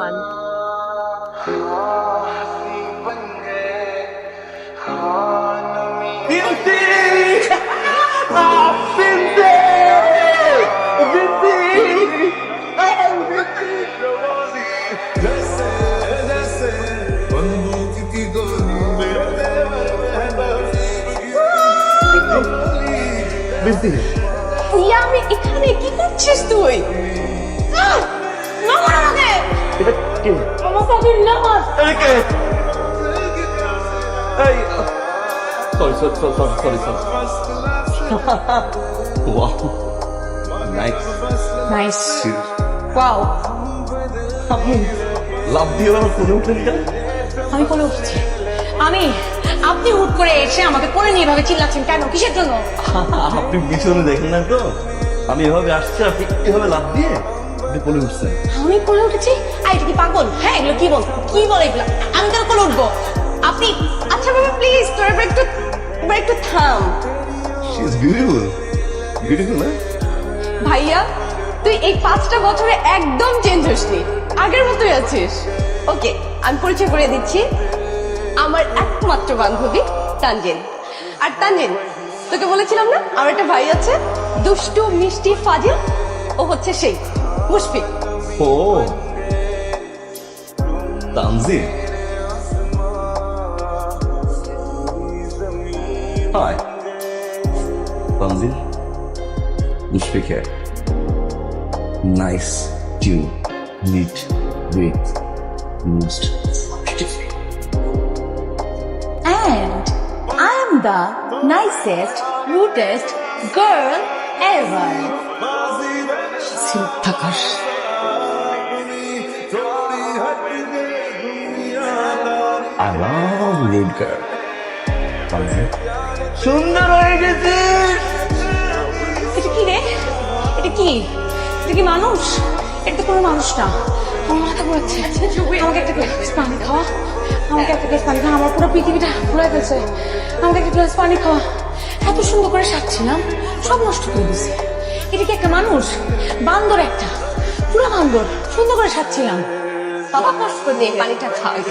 One ইয়া আমি এখানে কি করছিস তুই? কে আমার কাছে নামাজ। এটা কে এই sorry sorry sorry sorry sorry wow nice nice wow আপনি লাভ দিয়ে আমার ফোনে উঠলেন কেন? আমি উঠছি। আমি আপনি হুট করে এসে আমাকে কোলে নিয়ে এভাবে চিল্লাচ্ছেন কেন? কিসের জন্য? আপনি পিছনে দেখেন না তো? আমি এভাবে আসছি আপনি এভাবে লাভ দিয়ে? আপনি কোলে উঠছেন। আমি কোলে উঠেছি? আর এটা কি পাগল? হ্যাঁ এগুলো কি বল কি বলে এগুলো? আমি কেন কোলে উঠবো? আপনি আচ্ছা বাবা প্লিজ তোর এবার একটু এবার একটু থাম। শি ইজ বিউটিফুল বিউটিফুল না? ভাইয়া তুই এই পাঁচটা বছরে একদম চেঞ্জ হসনি। আগের মতোই আছিস। ওকে আমি পরিচয় করে দিচ্ছি। আমার একমাত্র বান্ধবী তানজিন। আর তানজিন তোকে বলেছিলাম না আমার একটা ভাই আছে দুষ্টু মিষ্টি ফাজিল ও হচ্ছে সেই। মুশফিক ও তানজিম হাই তানজিম মুশফিক है nice tune neat with most And I am the nicest, rudest girl ever. থাকাস I love rude girl সুন্দর হয়ে গেছে। এটা কি রে? এটা কি? এটা কি মানুষ? এটা তো কোনো মানুষ না। আমার মাথা ঘুরাচ্ছে। আমাকে একটা গ্লাস পানি খাওয়া আমাকে একটা গ্লাস পানি খাওয়া আমার পুরো পৃথিবীটা ঘুরে ফেলছে। আমাকে একটা গ্লাস পানি খাওয়া। এত সুন্দর করে সাজছিলাম। সব নষ্ট করে দিছে এটা কি একটা মানুষ? বান্দর একটা। পুরো বান্দর। সুন্দর করে সাজছিলাম। বাবা কষ্ট করে পানিটা খাওয়া